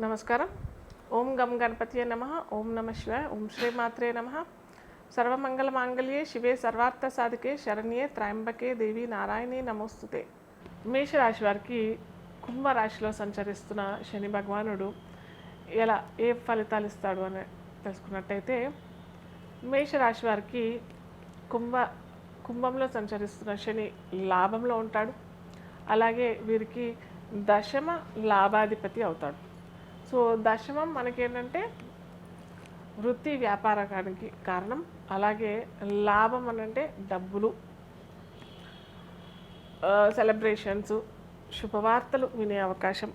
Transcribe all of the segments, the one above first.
నమస్కారం. ఓం గం గణపతియే నమ. ఓం నమ శివాయ. ఓం శ్రీమాత్రే నమ. సర్వమంగళ మాంగళ్యే శివే సర్వార్థ సాధికే శరణ్యే త్రయంబకే దేవి నారాయణి నమోస్తుతే. మేషరాశి వారికి కుంభరాశిలో సంచరిస్తున్న శని భగవానుడు ఎలా ఏ ఫలితాలు ఇస్తాడు అని తెలుసుకున్నట్టయితే మేషరాశి వారికి కుంభ కుంభంలో సంచరిస్తున్న శని లాభంలో ఉంటాడు. అలాగే వీరికి దశమ లాభాధిపతి అవుతాడు. సో దశమం మనకేంటంటే వృత్తి వ్యాపారానికి కారణం. అలాగే లాభం అనంటే డబ్బులు సెలబ్రేషన్స్ శుభవార్తలు వినే అవకాశం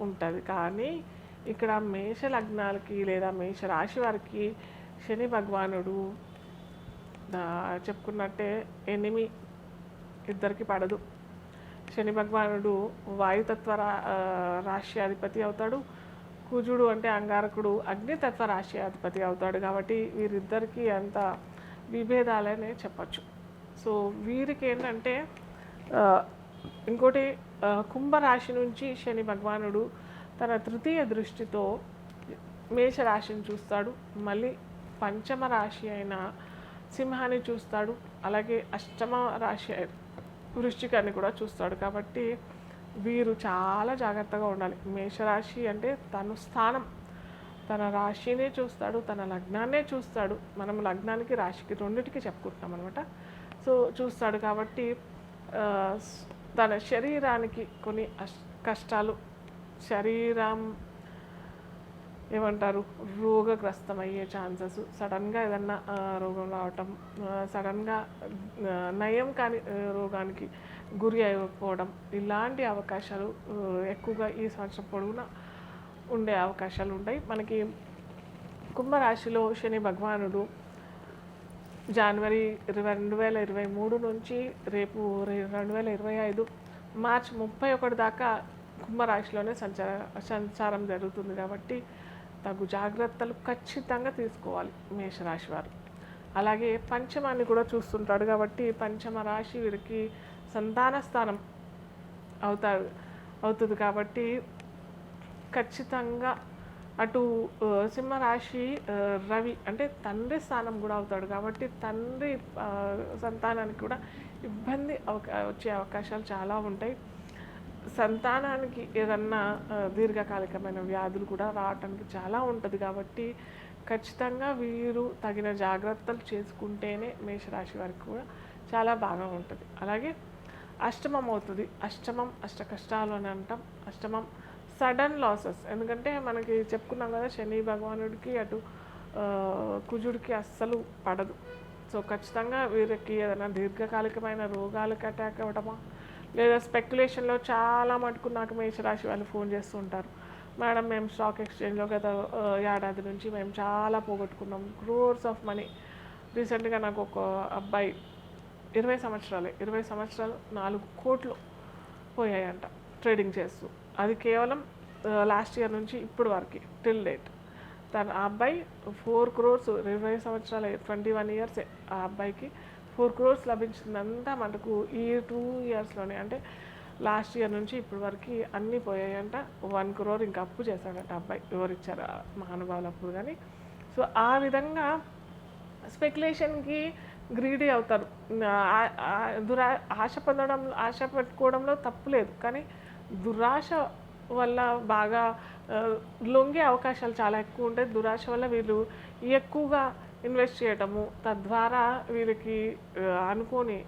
ఉంటుంది. కానీ ఇక్కడ మేష లగ్నాలకి లేదా మేష రాశి వారికి శని భగవానుడు చెప్పుకున్నట్టే ఎనిమి ఇద్దరికి పడదు. శని భగవానుడు వాయుతత్వ రా- రాశి అధిపతి అవుతాడు. కుజుడు అంటే అంగారకుడు అగ్నితత్వ రాశి అధిపతి అవుతాడు కాబట్టి వీరిద్దరికీ అంత విభేదాలనే చెప్పచ్చు. సో వీరికి ఏంటంటే ఇంకోటి కుంభరాశి నుంచి శని భగవానుడు తన తృతీయ దృష్టితో మేషరాశిని చూస్తాడు. మళ్ళీ పంచమ రాశి అయిన సింహాన్ని చూస్తాడు. అలాగే అష్టమ రాశి అయిన వృశ్చికాన్ని కూడా చూస్తాడు. కాబట్టి వీరు చాలా జాగ్రత్తగా ఉండాలి. మేషరాశి అంటే తను స్థానం. తన రాశినే చూస్తాడు తన లగ్నాన్నే చూస్తాడు. మనం లగ్నానికి రాశికి రెండింటికి చెప్పుకుంటున్నాం అనమాట సో చూస్తాడు కాబట్టి తన శరీరానికి కొన్ని అష్- కష్టాలు శరీరం ఏమంటారు రోగగ్రస్తం అయ్యే ఛాన్సెస్. సడన్గా ఏదన్నా రోగం రావటం సడన్గా నయం కాని రోగానికి గురి అయిపోవడం ఇలాంటి అవకాశాలు ఎక్కువగా ఈ సంవత్సరం పొడవునా ఉండే అవకాశాలు ఉంటాయి. మనకి కుంభరాశిలో శని భగవానుడు జనవరి ఇరవై రెండు వేల ఇరవై మూడు నుంచి రేపు రెండు వేల ఇరవై ఐదు మార్చ్ ముప్పై ఒకటి దాకా కుంభరాశిలోనే సంచార సంచారం జరుగుతుంది. కాబట్టి తగు జాగ్రత్తలు ఖచ్చితంగా తీసుకోవాలి మేషరాశి వారు. అలాగే పంచమాన్ని కూడా చూస్తుంటాడు కాబట్టి పంచమ రాశి వీరికి సంతాన స్థానం అవుతాడు అవుతుంది కాబట్టి ఖచ్చితంగా అటు సింహరాశి రవి అంటే తండ్రి స్థానం కూడా అవుతాడు కాబట్టి తండ్రి సంతానానికి కూడా ఇబ్బంది అవకా వచ్చే అవకాశాలు చాలా ఉంటాయి. సంతానానికి ఏదన్నా దీర్ఘకాలికమైన వ్యాధులు కూడా రావటానికి చాలా ఉంటుంది కాబట్టి ఖచ్చితంగా వీరు తగిన జాగ్రత్తలు చేసుకుంటేనే మేషరాశి వారికి కూడా చాలా బాగా ఉంటుంది. అలాగే అష్టమం అవుతుంది. అష్టమం అష్ట కష్టాలు అని అంటాం. అష్టమం సడన్ లాసెస్. ఎందుకంటే మనకి చెప్పుకున్నాం కదా శని భగవానుడికి అటు కుజుడికి అస్సలు పడదు. సో ఖచ్చితంగా వీరికి ఏదైనా దీర్ఘకాలికమైన రోగాలకు అటాక్ అవ్వడమా లేదా స్పెక్యులేషన్లో చాలా మటుకు నాకు మేషరాశి వాళ్ళు ఫోన్ చేస్తుంటారు. మేడం మేము స్టాక్ ఎక్స్చేంజ్లో గత ఏడాది నుంచి మేము చాలా పోగొట్టుకున్నాం. క్రోర్స్ ఆఫ్ మనీ రీసెంట్గా నాకు ఒక అబ్బాయి ఇరవై సంవత్సరాలే ఇరవై సంవత్సరాలు నాలుగు కోట్లు పోయాయంట ట్రేడింగ్ చేస్తూ. అది కేవలం లాస్ట్ ఇయర్ నుంచి ఇప్పుడు వరకు టిల్ డేట్ తన ఆ అబ్బాయి ఫోర్ క్రోర్స్ ఇరవై సంవత్సరాలు ట్వంటీ వన్ ఇయర్స్ ఆ అబ్బాయికి. ఫోర్ క్రోర్స్ లభించిందంతా మనకు ఈ టూ ఇయర్స్లోనే. అంటే లాస్ట్ ఇయర్ నుంచి ఇప్పటి వరకు అన్నీ పోయాయంట. వన్ క్రోర్ ఇంకా అప్పు చేశాడంట అబ్బాయి. ఎవరు ఇచ్చారు మహానుభావులు అప్పుడు కానీ. సో ఆ విధంగా స్పెక్యులేషన్కి గ్రీడీ అవుతారు. దురా ఆశ పొందడం ఆశ పెట్టుకోవడంలో తప్పు లేదు. కానీ దురాశ వల్ల బాగా లొంగే అవకాశాలు చాలా ఎక్కువ ఉంటాయి. దురాశ వల్ల వీళ్ళు ఎక్కువగా ఇన్వెస్ట్ చేయటము తద్వారా వీరికి అనుకోని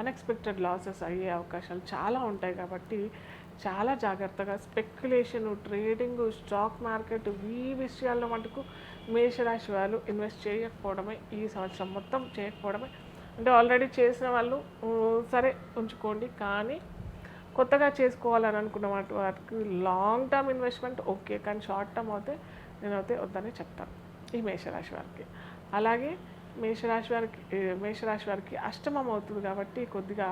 అన్ఎక్స్పెక్టెడ్ లాసెస్ అయ్యే అవకాశాలు చాలా ఉంటాయి కాబట్టి చాలా జాగ్రత్తగా స్పెక్యులేషన్ ట్రేడింగ్ స్టాక్ మార్కెట్ ఈ విషయాల్లో మటుకు మేషరాశి వాళ్ళు ఇన్వెస్ట్ చేయకపోవడమే ఈ సంవత్సరం మొత్తం చేయకపోవడమే. అంటే ఆల్రెడీ చేసిన వాళ్ళు సరే ఉంచుకోండి కానీ కొత్తగా చేసుకోవాలని అనుకున్న వాటి వాటికి లాంగ్ టర్మ్ ఇన్వెస్ట్మెంట్ ఓకే కానీ షార్ట్ టర్మ్ అయితే నేనైతే వద్దనే చెప్తాను ఈ మేషరాశి వారికి. అలాగే మేషరాశి వారికి మేషరాశి వారికి అష్టమం అవుతుంది కాబట్టి కొద్దిగా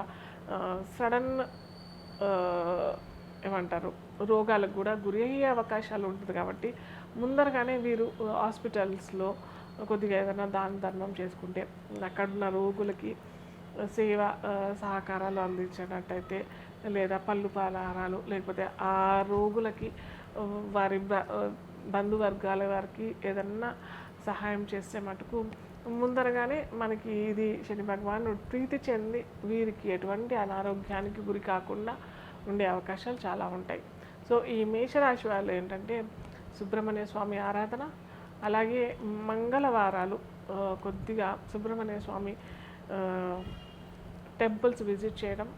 సడన్ ఏమంటారు రోగాలకు కూడా గురి అయ్యే అవకాశాలు ఉంటుంది కాబట్టి ముందరగానే వీరు హాస్పిటల్స్లో కొద్దిగా ఏదైనా దాన ధర్మం చేసుకుంటే అక్కడున్న రోగులకి సేవ సహకారాలు అందించినట్టయితే లేదా పళ్ళు పలహారాలు లేకపోతే ఆ రోగులకి వారి బ- బంధువర్గాల వారికి ఏదన్నా సహాయం చేస్తే మటుకు ముందరగానే మనకి ఇది శని భగవానుడు ప్రీతి చెంది వీరికి ఎటువంటి అనారోగ్యానికి గురి కాకుండా ఉండే అవకాశాలు చాలా ఉంటాయి. సో ఈ మేషరాశి వాళ్ళు ఏంటంటే సుబ్రహ్మణ్య స్వామి ఆరాధన అలాగే మంగళవారాలు కొద్దిగా సుబ్రహ్మణ్య స్వామి టెంపుల్స్ విజిట్ చేయడం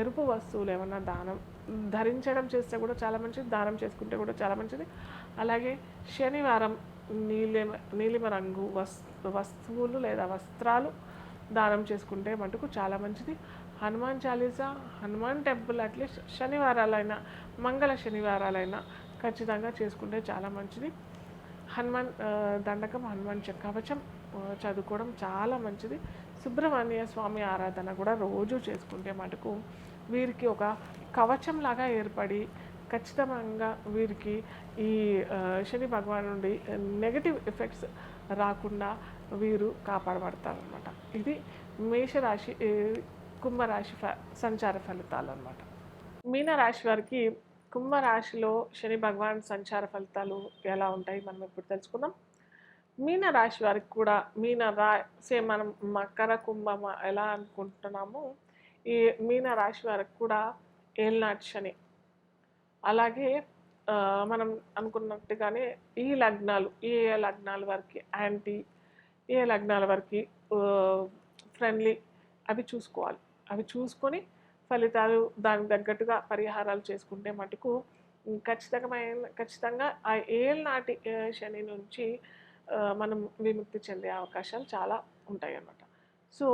ఎరుపు వస్తువులు ఏమన్నా దానం ధరించడం చేస్తే కూడా చాలా మంచిది దానం చేసుకుంటే కూడా చాలా మంచిది. అలాగే శనివారం నీలిమ నీలిమ రంగు వస్ వస్తువులు లేదా వస్త్రాలు దానం చేసుకుంటే మటుకు చాలా మంచిది. Hanuman Chalisa Hanuman temple at least శనివారాలైనా మంగళ శనివారాలైనా ఖచ్చితంగా చేసుకుంటే చాలా మంచిది. హనుమాన్ దండకం హనుమాన్ కవచం చదువుకోవడం చాలా మంచిది. సుబ్రహ్మణ్య స్వామి ఆరాధన కూడా రోజు చేసుకుంటే మటుకు వీరికి ఒక కవచం లాగా ఏర్పడి ఖచ్చితంగా వీరికి ఈ శని భగవాన్ నుండి నెగటివ్ ఎఫెక్ట్స్ రాకుండా వీరు కాపాడబడతారనమాట ఇది మేషరాశి కుంభరాశి ఫ సంచార ఫలితాలు అనమాట మీనరాశి వారికి కుంభరాశిలో శని భగవాన్ సంచార ఫలితాలు ఎలా ఉంటాయి మనం ఇప్పుడు తెలుసుకుందాం. మీన రాశి వారికి కూడా మీన రా సేమ్ మనం మకర కుంభం ఎలా అనుకుంటున్నామో ఈ మీన రాశి వారికి కూడా ఏల్నాటి శని అలాగే మనం అనుకున్నట్టుగానే ఈ లగ్నాలు ఏ ఏ లగ్నాల వరకు యాంటీ ఏ లగ్నాల వరకు ఫ్రెండ్లీ అవి చూసుకోవాలి. అవి చూసుకొని ఫలితాలు దానికి తగ్గట్టుగా పరిహారాలు చేసుకుంటే మటుకు ఖచ్చితమైన ఖచ్చితంగా ఆ ఏళ్ళనాటి శని నుంచి మనం విముక్తి చెందే అవకాశాలు చాలా ఉంటాయి అన్నమాట సో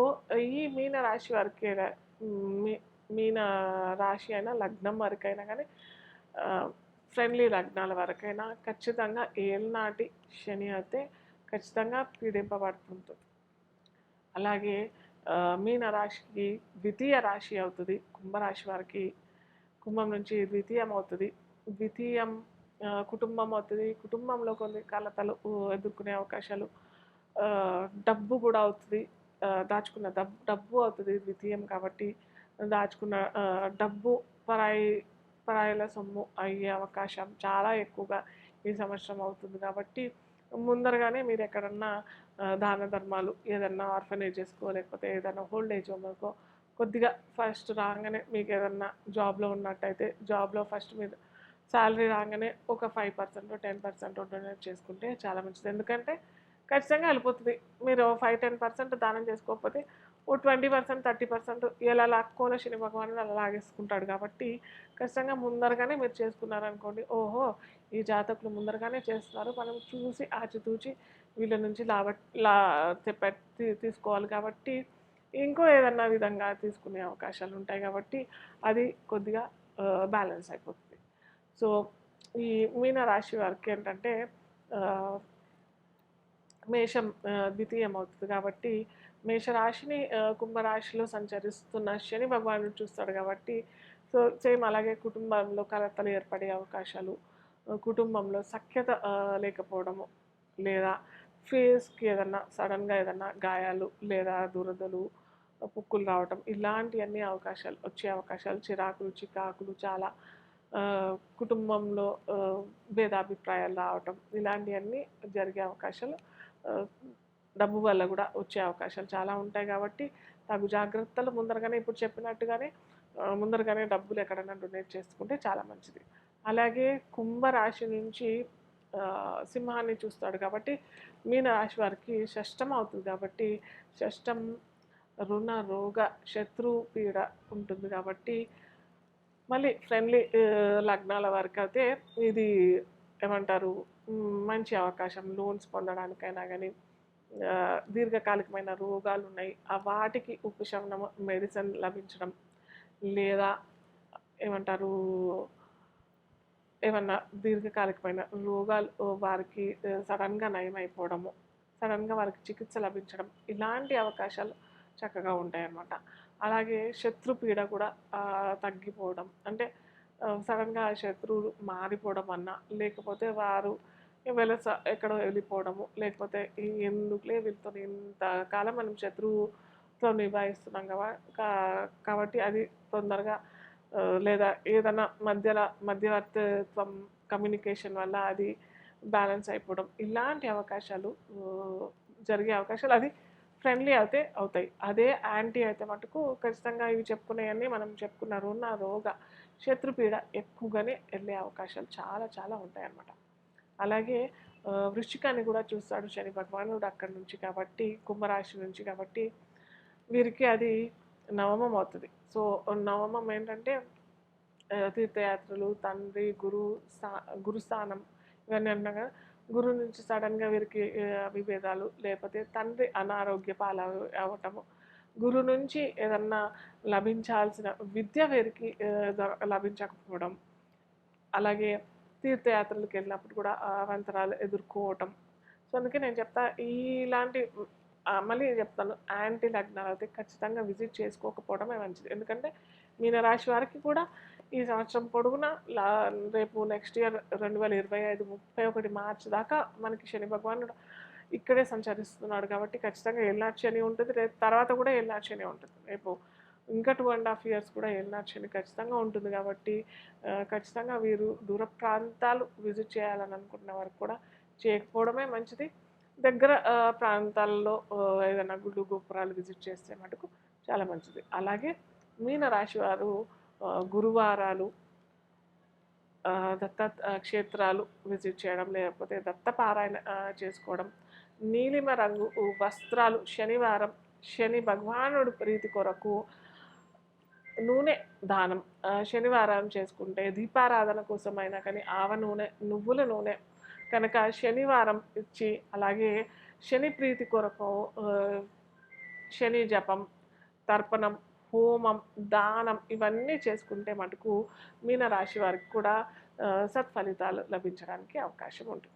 ఈ మీన రాశి వరకే మీ- మీన రాశి అయినా లగ్నం వరకైనా కానీ ఫ్రెండ్లీ లగ్నాల వరకైనా ఖచ్చితంగా ఏళ్ళనాటి శని అయితే ఖచ్చితంగా పీడింపబడుతుంటుంది. అలాగే మీన రాశికి ద్వితీయ రాశి అవుతుంది కుంభరాశి వారికి కుంభం నుంచి ద్వితీయం అవుతుంది. ద్వితీయం కుటుంబం అవుతుంది. కుటుంబంలో కొన్ని కలతలు ఎదుర్కొనే అవకాశాలు డబ్బు కూడా అవుతుంది. దాచుకున్న డబ్బు డబ్బు అవుతుంది ద్వితీయం కాబట్టి దాచుకున్న డబ్బు పరాయి పరాయిల సొమ్ము అయ్యే అవకాశం చాలా ఎక్కువగా ఈ సంవత్సరం అవుతుంది. కాబట్టి ముందరగానే మీరు ఎక్కడన్నా దాన ధర్మాలు ఏదన్నా ఆర్ఫనేజెస్కో లేకపోతే ఏదైనా ఓల్డ్ ఏజ్ హోమ్కో కొద్దిగా ఫస్ట్ రాగానే మీకు ఏదన్నా జాబ్లో ఉన్నట్టయితే జాబ్లో ఫస్ట్ మీరు శాలరీ రాగానే ఒక five percent ten percent donate చేసుకుంటే చాలా మంచిది. ఎందుకంటే ఖచ్చితంగా వెళ్ళిపోతుంది. మీరు ఫైవ్ టెన్ పర్సెంట్ దానం చేసుకోకపోతే ఓ ట్వంటీ పర్సెంట్ థర్టీ పర్సెంట్ ఇలా లాక్కోలో శని భగవానుడు అలా లాగేసుకుంటాడు కాబట్టి ఖచ్చితంగా ముందరగానే మీరు చేసుకున్నారనుకోండి ఓహో ఈ జాతకులు ముందరగానే చేస్తున్నారు మనం చూసి ఆచితూచి వీళ్ళ నుంచి లాభ లా తీసుకోవాలి కాబట్టి ఇంకో ఏదన్నా విధంగా తీసుకునే అవకాశాలు ఉంటాయి కాబట్టి అది కొద్దిగా బ్యాలెన్స్ అయిపోతుంది. సో ఈ మీన రాశి వారికి ఏంటంటే మేషం ద్వితీయం అవుతుంది కాబట్టి మేషరాశిని కుంభరాశిలో సంచరిస్తున్న శని భగవానుడు చూస్తాడు కాబట్టి సో సేమ్ అలాగే కుటుంబంలో కలతలు ఏర్పడే అవకాశాలు కుటుంబంలో సఖ్యత లేకపోవడము లేదా ఫేస్కి ఏదన్నా సడన్గా ఏదన్నా గాయాలు లేదా దురదలు పుక్కులు రావటం ఇలాంటివన్నీ అవకాశాలు వచ్చే అవకాశాలు చిరాకులు చికాకులు చాలా కుటుంబంలో భేదాభిప్రాయాలు రావటం ఇలాంటివన్నీ జరిగే అవకాశాలు డబ్బు వల్ల కూడా వచ్చే అవకాశాలు చాలా ఉంటాయి కాబట్టి తగు జాగ్రత్తలు ముందరగానే ఇప్పుడు చెప్పినట్టుగానే ముందరగానే డబ్బులు ఎక్కడైనా డొనేట్ చేసుకుంటే చాలా మంచిది. అలాగే కుంభరాశి నుంచి సింహాన్ని చూస్తాడు కాబట్టి మీన రాశి వారికి షష్టం అవుతుంది కాబట్టి షష్టం రుణ రోగ శత్రు పీడ ఉంటుంది కాబట్టి మళ్ళీ ఫ్రెండ్లీ లగ్నాల వరకు అయితే ఇది ఏమంటారు మంచి అవకాశం లోన్స్ పొందడానికైనా కానీ దీర్ఘకాలికమైన రోగాలు ఉన్నాయి ఆ వాటికి ఉపశమనం మెడిసిన్ లభించడం లేదా ఏమంటారు ఏమన్నా దీర్ఘకాలికమైన రోగాలు వారికి సడన్గా నయం అయిపోవడము సడన్గా వారికి చికిత్స లభించడం ఇలాంటి అవకాశాలు చక్కగా ఉంటాయన్నమాట. అలాగే శత్రుపీడ కూడా తగ్గిపోవడం అంటే సడన్గా శత్రువులు మారిపోవడం అన్నా లేకపోతే వారు వెలస ఎక్కడో వెళ్ళిపోవడము. లేకపోతే ఎందుకులే వీళ్ళతో ఇంతకాలం మనం శత్రువుతో నిభాయిస్తున్నాం కదా. కా- కాబట్టి అది తొందరగా లేదా ఏదైనా మధ్యలో మధ్యవర్తిత్వం కమ్యూనికేషన్ వల్ల అది బ్యాలెన్స్ అయిపోవడం. ఇలాంటి అవకాశాలు జరిగే అవకాశాలు అది ఫ్రెండ్లీ అయితే అవుతాయి. అదే యాంటీ అయితే మటుకు ఖచ్చితంగా ఇవి చెప్పుకునేవన్నీ మనం చెప్పుకున్న రుణ రోగ శత్రుపీడ ఎక్కువగానే వెళ్ళే అవకాశాలు చాలా చాలా ఉంటాయి అన్నమాట అలాగే వృశ్చికాన్ని కూడా చూస్తాడు శని భగవానుడు అక్కడి నుంచి కాబట్టి కుంభరాశి నుంచి కాబట్టి వీరికి అది నవమం అవుతుంది. సో నవమం ఏంటంటే తీర్థయాత్రలు తండ్రి గురు స్థా గురుస్థానం ఇవన్నీ అన్నా కదా గురువు నుంచి సడన్గా వీరికి విభేదాలు లేకపోతే తండ్రి అనారోగ్య పాలు అవ్వటము గురు నుంచి ఏదన్నా లభించాల్సిన విద్య వీరికి లభించకపోవడం అలాగే తీర్థయాత్రలకు వెళ్ళినప్పుడు కూడా అవంతరాలు ఎదుర్కోవటం. సో అందుకే నేను చెప్తా ఇలాంటి మళ్ళీ చెప్తాను యాంటీ లగ్నాలు అయితే ఖచ్చితంగా విజిట్ చేసుకోకపోవడమే మంచిది. ఎందుకంటే మీనరాశి వారికి కూడా ఈ సంవత్సరం పొడుగున లా రేపు నెక్స్ట్ ఇయర్ రెండు వేల ఇరవై ఐదు ముప్పై ఒకటి మార్చ్ దాకా మనకి శని భగవానుడు ఇక్కడే సంచరిస్తున్నాడు కాబట్టి ఖచ్చితంగా ఎల్లార్చి అని ఉంటుంది. రేపు తర్వాత కూడా ఎల్లార్చి అని ఉంటుంది. రేపు ఇంకా టూ అండ్ హాఫ్ ఇయర్స్ కూడా ఏళ్ళనాటి ఖచ్చితంగా ఉంటుంది కాబట్టి ఖచ్చితంగా వీరు దూర ప్రాంతాలు విజిట్ చేయాలని అనుకున్న వారికి కూడా చేయకపోవడమే మంచిది. దగ్గర ప్రాంతాల్లో ఏదైనా గుళ్ళు గోపురాలు విజిట్ చేస్తే మటుకు చాలా మంచిది. అలాగే మీనరాశి వారు గురువారాలు దత్త క్షేత్రాలు విజిట్ చేయడం లేకపోతే దత్తపారాయణ చేసుకోవడం నీలిమ రంగు వస్త్రాలు శనివారం శని భగవానుడు ప్రీతి కొరకు నూనె దానం శనివారం చేసుకుంటే దీపారాధన కోసమైనా కానీ ఆవ నూనె నువ్వుల నూనె కనుక శనివారం ఇచ్చి అలాగే శని ప్రీతి కొరకు శని జపం తర్పణం హోమం దానం ఇవన్నీ చేసుకుంటే మటుకు మీన రాశి వారికి కూడా సత్ఫలితాలు లభించడానికి అవకాశం ఉంటుంది.